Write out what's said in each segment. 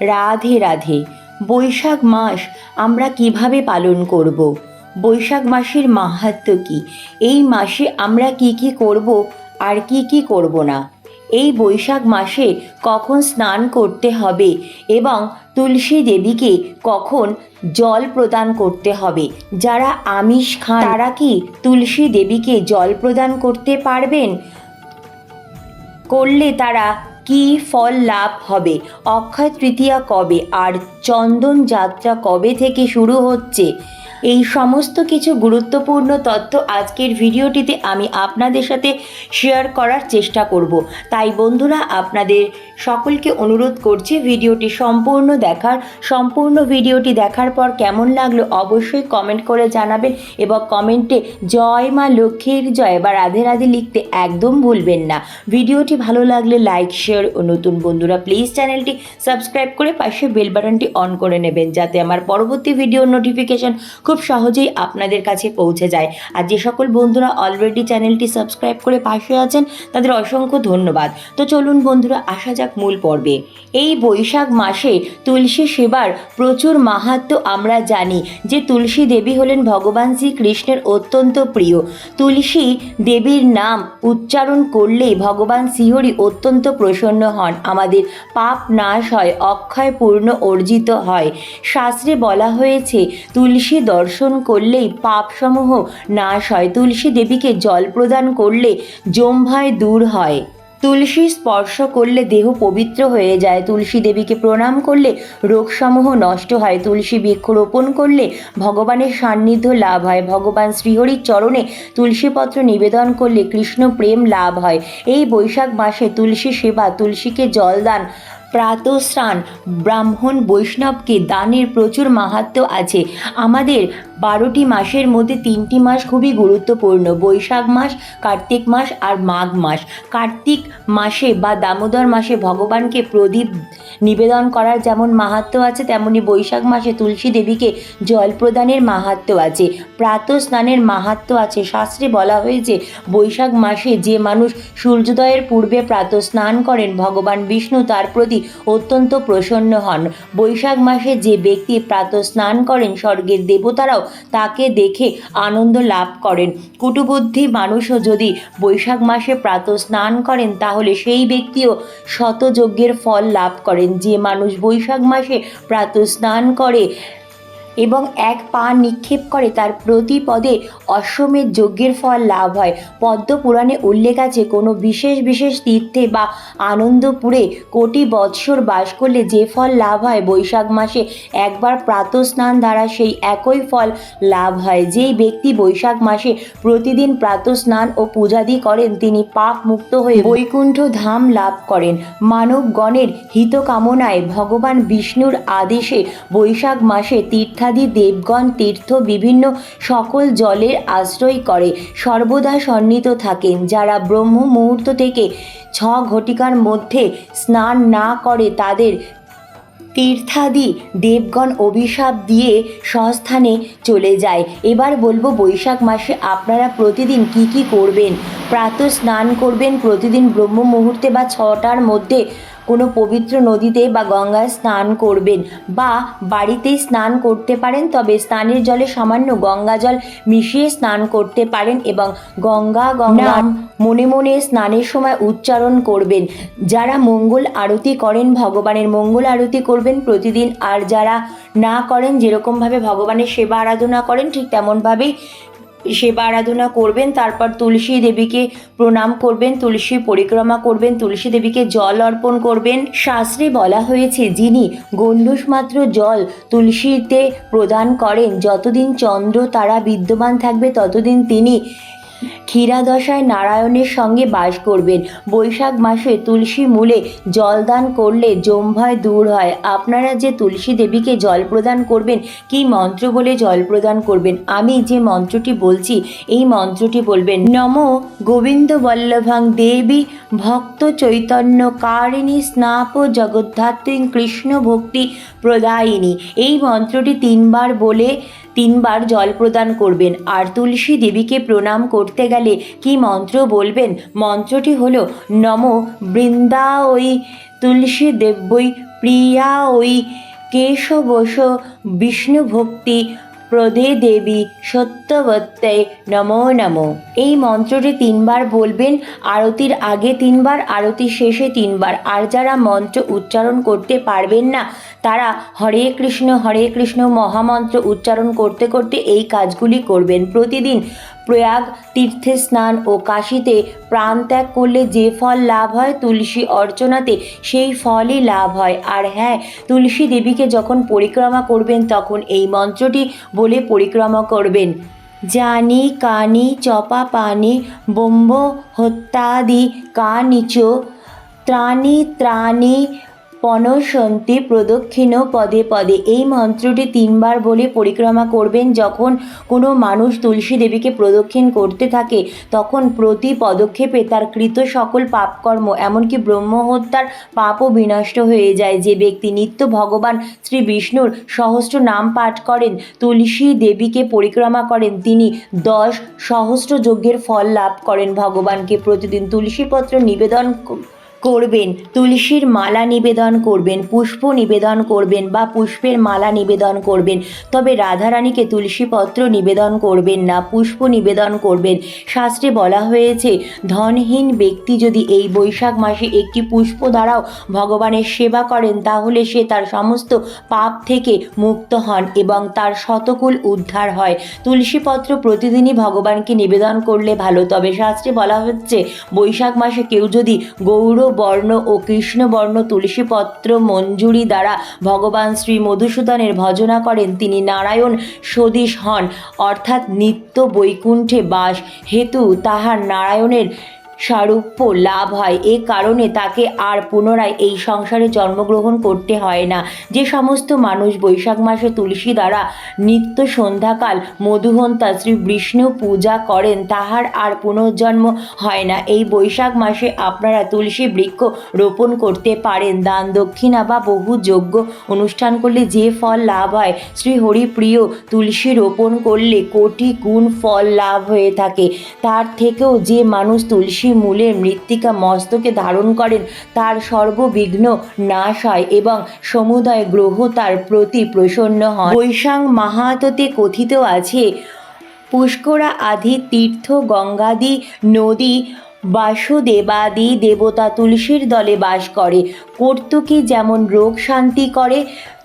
রাধে রাধে। বৈশাখ মাস আমরা কীভাবে পালন করব? বৈশাখ মাসের মাহাত্ম্য কী? এই মাসে আমরা কি কি করব আর কি কি করব না? এই বৈশাখ মাসে কখন স্নান করতে হবে এবং তুলসী দেবীকে কখন জল প্রদান করতে হবে? যারা আমিষ খান, তারা কি তুলসী দেবীকে জল প্রদান করতে পারবেন? করলে তারা কি ফল লাভ হবে? অক্ষয় তৃতীয়া কবে? আর চন্দন যাত্রা কবে থেকে শুরু হচ্ছে? এই সমস্ত কিছু গুরুত্বপূর্ণ তথ্য আজকের ভিডিওটিতে আমি আপনাদের সাথে শেয়ার করার চেষ্টা করব। তাই বন্ধুরা, আপনাদের সকলকে অনুরোধ করছি ভিডিওটি সম্পূর্ণ দেখার, সম্পূর্ণ ভিডিওটি দেখার পর কেমন লাগল অবশ্যই কমেন্ট করে জানাবেন এবং কমেন্টে জয় মা লক্ষ্মীর জয় বা রাধে রাধে লিখতে একদম ভুলবেন না। ভিডিওটি ভালো লাগলে লাইক শেয়ার ও নতুন বন্ধুরা প্লিজ চ্যানেলটি সাবস্ক্রাইব করে পাশে বেল বাটনটি অন করে নেবেন যাতে আমার পরবর্তী ভিডিও নোটিফিকেশন খুব সহজেই আপনাদের কাছে পৌঁছে যায়। আর যে সকল বন্ধুরা অলরেডি চ্যানেলটি সাবস্ক্রাইব করে পাশে আছেন, তাদের অসংখ্য ধন্যবাদ। তো চলুন বন্ধুরা, আসা যাক মূল পর্বে। এই বৈশাখ মাসে তুলসী সেবার প্রচুর মাহাত্ম আমরা জানি যে তুলসী দেবী হলেন ভগবান শ্রীকৃষ্ণের অত্যন্ত প্রিয়। তুলসী দেবীর নাম উচ্চারণ করলেই ভগবান শ্রীহরি অত্যন্ত প্রসন্ন হন। আমাদের পাপ নাশ হয় অক্ষয় পূর্ণ অর্জিত হয়। শাস্ত্রে বলা হয়েছে, তুলসী দর্শন করলেই পাপসমূহ নাশ হয়। তুলসী দেবীকে জল প্রদান করলে জম্ভায় দূর হয়। তুলসী স্পর্শ করলে দেহ পবিত্র হয়ে যায়। তুলসী দেবীকে প্রণাম করলে রোগসমূহ নষ্ট হয়। তুলসী বৃক্ষ রোপণ করলে ভগবানের সান্নিধ্য লাভ হয়। ভগবান শ্রীহরির চরণে তুলসীপত্র নিবেদন করলে কৃষ্ণ প্রেম লাভ হয়। এই বৈশাখ মাসে তুলসী সেবা, তুলসীকে জলদান প্রাতঃস্নান, ব্রাহ্মণ বৈষ্ণবকে দানের প্রচুর মাহাত্ম্য আছে। আমাদের বারোটি মাসের মধ্যে তিনটি মাস খুবই গুরুত্বপূর্ণ, বৈশাখ মাস, কার্তিক মাস আর মাঘ মাস। কার্তিক মাসে বা দামোদর মাসে ভগবানকে প্রদীপ নিবেদন করার যেমন মাহাত্ম্য আছে, তেমনি বৈশাখ মাসে তুলসী দেবীকে জল প্রদানের মাহাত্ম্য আছে। প্রাতঃ স্নানের মাহাত্ম্য আছে। শাস্ত্রে বলা হয়েছে, বৈশাখ মাসে যে মানুষ সূর্যোদয়ের পূর্বে প্রাতঃ স্নান করেন, ভগবান বিষ্ণু তার প্রতি অত্যন্ত প্রসন্ন হন। বৈশাখ মাসে যে ব্যক্তি প্রাত স্নান করেন স্বর্গের দেবতারাও তাকে দেখে আনন্দ লাভ করেন। কুটুবুদ্ধি মানুষও যদি বৈশাখ মাসে প্রাত স্নান করেন, তাহলে সেই ব্যক্তিও শতযজ্ঞের ফল লাভ করেন। যে মানুষ বৈশাখ মাসে প্রাত স্নান করে এবং এক পা নিক্ষেপ করে তার প্রতি পদে অশ্বমেধ যজ্ঞের ফল লাভ হয়। পদ্ম পুরাণে উল্লেখ আছে, কোনো বিশেষ বিশেষ তীর্থে বা আনন্দপুরে কোটি বৎসর বাস করলে যে ফল লাভ হয় বৈশাখ মাসে একবার প্রাতঃ স্নান দ্বারা সেই একই ফল লাভ হয়। যেই ব্যক্তি বৈশাখ মাসে প্রতিদিন প্রাতঃ স্নান ও পূজাদি করেন, তিনি পাপ মুক্ত হয়ে বৈকুণ্ঠ ধাম লাভ করেন। মানবগণের হিত কামনায় ভগবান বিষ্ণুর আদেশে বৈশাখ মাসে তীর্থাদি দেবগণ তীর্থ বিভিন্ন সকল জলের আশ্রয় করে, সর্বদা সন্নিত থাকেন যারা ব্রহ্ম মুহূর্ত থেকে ছ ঘটিকার মধ্যে স্নান না করে তাদের তীর্থাদি দেবগণ অভিশাপ দিয়ে স্বস্থানে চলে যায়। এবার বলব বৈশাখ মাসে আপনারা প্রতিদিন কি কি করবেন? প্রাতঃ স্নান করবেন, প্রতিদিন ব্রহ্ম মুহূর্তে বা ছটার মধ্যে কোনো পবিত্র নদীতে বা গঙ্গায় স্নান করবেন বা বাড়িতেই স্নান করতে পারেন তবে স্নানের জলে সামান্য গঙ্গা জল মিশিয়ে স্নান করতে পারেন এবং গঙ্গা গঙ্গা মনে মনে স্নানের সময় উচ্চারণ করবেন। যারা মঙ্গল আরতি করেন ভগবানের মঙ্গল আরতি করবেন প্রতিদিন। আর যারা না করেন যেরকমভাবে ভগবানের সেবা আরাধনা করেন ঠিক তেমনভাবেই সেবা আরাধনা করবেন, তারপর তুলসী দেবীকে প্রণাম করবেন, তুলসী পরিক্রমা করবেন, তুলসী দেবীকে জল অর্পণ করবেন। শাস্ত্রে বলা হয়েছে, যিনি গণ্ডুষ মাত্র জল তুলসীতে প্রদান করেন, যতদিন চন্দ্র তারা বিদ্যমান থাকবে, ততদিন তিনি ক্ষীরাদশায় নারায়ণের সঙ্গে বাস করবেন। বৈশাখ মাসে তুলসী মূলে জলদান করলে জম্ভয় দূর হয়। আপনারা যে তুলসী দেবীকে জল প্রদান করবেন, কি মন্ত্র বলে জল প্রদান করবেন? আমি যে মন্ত্রটি বলছি, এই মন্ত্রটি বলবেন, নম গোবিন্দ বল্লভাং দেবী ভক্ত চৈতন্য কারিণী স্নাপ জগদ্ধাত্রী কৃষ্ণ ভক্তি প্রদায়িনী। এই মন্ত্রটি তিনবার বলে তিনবার জল প্রদান করবেন। আর তুলসী দেবীকে প্রণাম করতে গেলে কি মন্ত্র বলবেন? মন্ত্রটি হল, নম বৃন্দা ওই তুলসী দেব্যই প্রিয়া ওই কেশবশ বিষ্ণু ভক্তি প্রদে দেবী সত্যবত্যে নমো নমো। এই মন্ত্রটি তিনবার বলবেন, আরতির আগে তিনবার, আরতি শেষে তিনবার। আর যারা মন্ত্র উচ্চারণ করতে পারবেন না, তারা হরে কৃষ্ণ হরে কৃষ্ণ মহামন্ত্র উচ্চারণ করতে করতে এই কাজগুলি করবেন। প্রতিদিন প্রয়াগ তীর্থে স্নান ও কাশিতে প্রাণ ত্যাগ করলে যে ফল লাভ হয় তুলসী অর্চনাতে, সেই ফলই লাভ হয়। আর হ্যাঁ তুলসী দেবীকে যখন পরিক্রমা করবেন, তখন এই মন্ত্রটি বলে পরিক্রমা করবেন। জানি কানি চপা পানি বোম্ব হত্যাদি কানিচ, ত্রাণী ত্রাণী পনসন্তি প্রদক্ষিণ পদে পদে। এই মন্ত্রটি তিনবার বলে পরিক্রমা করবেন। যখন কোনো মানুষ তুলসী দেবীকে প্রদক্ষিণ করতে থাকে, তখন প্রতি পদক্ষেপে তার কৃত সকল পাপকর্ম, এমনকি ব্রহ্ম হত্যার পাপও বিনষ্ট হয়ে যায়। যে ব্যক্তি নিত্য ভগবান শ্রী বিষ্ণুর সহস্র নাম পাঠ করেন, তুলসী দেবীকে পরিক্রমা করেন, তিনি দশ সহস্র যজ্ঞের ফল লাভ করেন। ভগবানকে প্রতিদিন তুলসীপত্র নিবেদন করবেন, তুলসীর মালা নিবেদন করবেন, পুষ্প নিবেদন করবেন বা পুষ্পের মালা নিবেদন করবেন, তবে রাধারানীকে তুলসীপত্র নিবেদন করবেন না, পুষ্প নিবেদন করবেন। শাস্ত্রে বলা হয়েছে, ধনহীন ব্যক্তি যদি এই বৈশাখ মাসে একটি পুষ্প দ্বারাও ভগবানের সেবা করেন, তাহলে সে তার সমস্ত পাপ থেকে মুক্ত হন এবং তার শতকুল উদ্ধার হয়। তুলসীপত্র প্রতিদিনই ভগবানকে নিবেদন করলে ভালো, তবে শাস্ত্রে বলা হচ্ছে, বৈশাখ মাসে কেউ যদি গৌর বর্ণ ও কৃষ্ণবর্ণ তুলসীপত্র মঞ্জুরি দ্বারা ভগবান শ্রী মধুসূদনের ভজনা করেন। তিনি নারায়ণ সদীশ হন। অর্থাৎ নিত্য বৈকুণ্ঠে বাস। হেতু তাহার নারায়ণের সারূপ্য লাভ হয়। এ কারণে তাকে আর পুনরায় এই সংসারে জন্মগ্রহণ করতে হয় না। যে সমস্ত মানুষ বৈশাখ মাসে তুলসী দ্বারা নিত্য সন্ধ্যাকাল মধুহন্তা শ্রী বিষ্ণু পূজা করেন, তাহার আর পুনর্জন্ম হয় না। এই বৈশাখ মাসে আপনারা তুলসী বৃক্ষ রোপণ করতে পারেন। দান, দক্ষিণা বা বহু যজ্ঞ অনুষ্ঠান করলে যে ফল লাভ হয়, শ্রী হরিপ্রিয় তুলসী রোপণ করলে কোটি গুণ ফল লাভ হয়ে থাকে। তার থেকেও যে মানুষ তুলসী মূলের মৃত্তিকা মস্তকে ধারণ করেন। তার সর্ববিঘ্ন নাশ হয় এবং সমুদয় গ্রহ তার প্রতি প্রসন্ন হয় বৈশাখ মাহাততে কথিত আছে, পুষ্করা আধি তীর্থ গঙ্গাদি নদী বাসুদেবাদি দেবতা তুলসীর দলে বাস করে। কর্তুকী যেমন রোগ শান্তি করে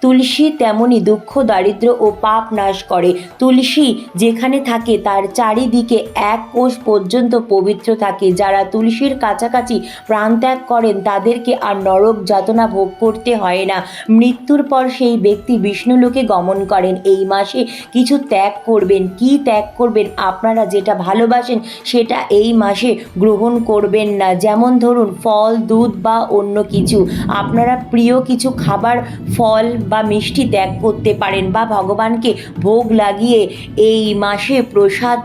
তুলসী তেমনি দুঃখ দারিদ্র ও পাপ নাশ করে। তুলসী যেখানে থাকে, তার চারিদিকে এক কোষ পর্যন্ত পবিত্র থাকে। যারা তুলসীর কাছাকাছি প্রাণত্যাগ করেন, তাদেরকে আর নরক যাতনা ভোগ করতে হয় না। মৃত্যুর পর সেই ব্যক্তি বিষ্ণুলোকে গমন করেন। এই মাসে কিছু ত্যাগ করবেন। কি ত্যাগ করবেন? আপনারা যেটা ভালোবাসেন, সেটা এই মাসে গ্রহণ করবেন না। যেমন ধরুন, ফল, দুধ বা অন্য কিছু। আপনারা প্রিয় কিছু খাবার, ফল বা মিষ্টি ত্যাগ করতে পারেন বা ভগবানকে ভোগ লাগিয়ে এই মাসে প্রসাদ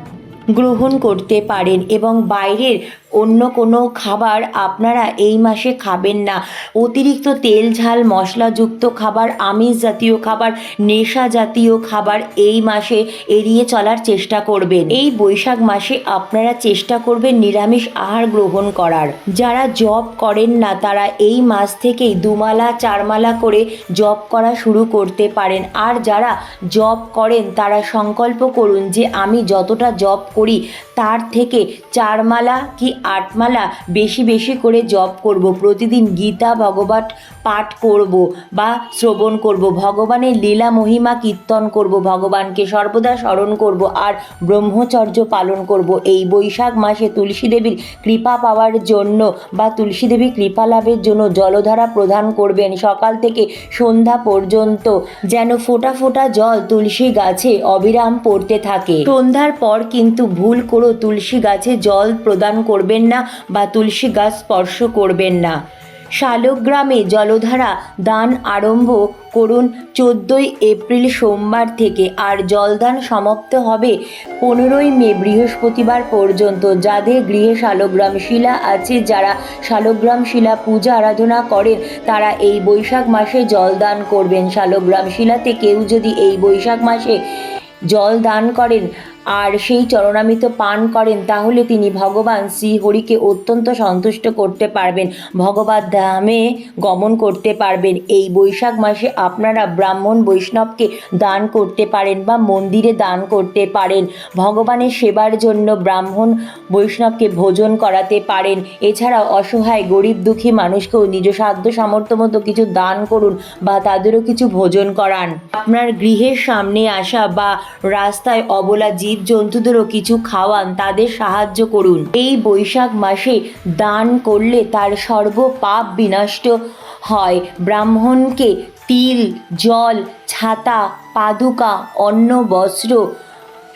গ্রহণ করতে পারেন এবং বাইরের অন্য কোনো খাবার আপনারা এই মাসে খাবেন না। অতিরিক্ত তেল, ঝাল, মশলাযুক্ত খাবার, আমিষ জাতীয় খাবার, নেশা জাতীয় খাবার এই মাসে এড়িয়ে চলার চেষ্টা করবেন। এই বৈশাখ মাসে আপনারা চেষ্টা করবেন নিরামিষ আহার গ্রহণ করার। যারা জব করেন না, তারা এই মাস থেকেই দুমালা, চারমালা করে জব করা শুরু করতে পারেন। আর যারা জব করেন, তারা সংকল্প করুন যে, আমি যতটা জব করি তার থেকে চারমালা কি আটমালা বেশি বেশি করে জপ করব, প্রতিদিন গীতা, ভগবত পাঠ করব বা শ্রবণ করব, ভগবানের লীলা মহিমা কীর্তন করব, ভগবানকে সর্বদা স্মরণ করব আর ব্রহ্মচর্য পালন করব। এই বৈশাখ মাসে তুলসী দেবীর কৃপা পাওয়ার জন্য বা তুলসী দেবীর কৃপা লাভের জন্য জলধারা প্রদান করবেন। সকাল থেকে সন্ধ্যা পর্যন্ত যেন ফোটা ফোটা জল তুলসী গাছে অবিরাম পড়তে থাকে। সন্ধ্যার পর কিন্তু ভুল করো তুলসী গাছে জল প্রদান করবেন না বা তুলসী গাছ স্পর্শ করবেন না। শালগ্রামে জলধারা দান আরম্ভ করুন চোদ্দোই এপ্রিল সোমবার থেকে আর জলদান সমাপ্ত হবে পনেরোই মে বৃহস্পতিবার পর্যন্ত। যাদের গৃহে শালগ্রাম শিলা আছে, যারা শালগ্রাম শিলা পূজা আরাধনা করেন তারা এই বৈশাখ মাসে জলদান করবেন। শালগ্রাম শিলাতে কেউ যদি এই বৈশাখ মাসে জল দান করেন আর সেই চরণামৃত পান করেন, তাহলে তিনি ভগবান শ্রীহরিকে অত্যন্ত সন্তুষ্ট করতে পারবেন। ভগবত ধামে গমন করতে পারবেন। এই বৈশাখ মাসে আপনারা ব্রাহ্মণ বৈষ্ণবকে দান করতে পারেন বা মন্দিরে দান করতে পারেন। ভগবানের সেবার জন্য ব্রাহ্মণ বৈষ্ণবকে ভোজন করাতে পারেন। এছাড়াও অসহায়, গরিব, দুঃখী মানুষকেও নিজ সাধ্য সামর্থ্য মতো কিছু দান করুন বা তাদেরও কিছু ভোজন করান। আপনার গৃহের সামনে আসা বা রাস্তায় অবলা জীবজন্তুদেরও কিছু খাওয়ান, তাদের সাহায্য করুন। এই বৈশাখ মাসে দান করলে তার সর্ব পাপ বিনষ্ট হয়। ব্রাহ্মণকে তিল, জল, ছাতা, পাদুকা, অন্ন, বস্ত্র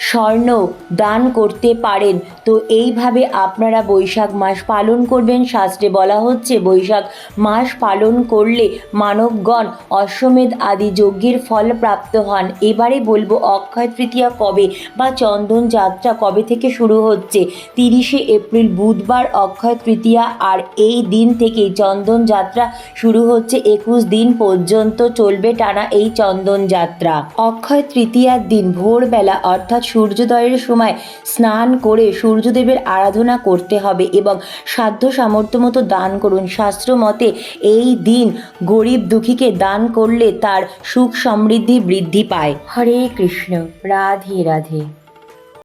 স্বর্ণ দান করতে পারেন। তো এইভাবে আপনারা বৈশাখ মাস পালন করবেন। শাস্ত্রে বলা হচ্ছে, বৈশাখ মাস পালন করলে মানবগণ অশ্বমেধ আদি যজ্ঞের ফল প্রাপ্ত হন। এবারে বলব, অক্ষয় তৃতীয়া কবে বা চন্দন যাত্রা কবে থেকে শুরু হচ্ছে? তিরিশে এপ্রিল, বুধবার অক্ষয় তৃতীয়া, আর এই দিন থেকেই চন্দন যাত্রা শুরু হচ্ছে। একুশ দিন পর্যন্ত চলবে টানা এই চন্দন যাত্রা। অক্ষয় তৃতীয়ার দিন ভোরবেলা, অর্থাৎ সূর্যোদয়ের সময় স্নান করে সূর্যদেবের আরাধনা করতে হবে এবং সাধ্য সামর্থ্য মতো দান করুন। শাস্ত্র মতে এই দিন গরিব দুঃখীকে দান করলে তার সুখ সমৃদ্ধি বৃদ্ধি পায়। হরে কৃষ্ণ। রাধে রাধে।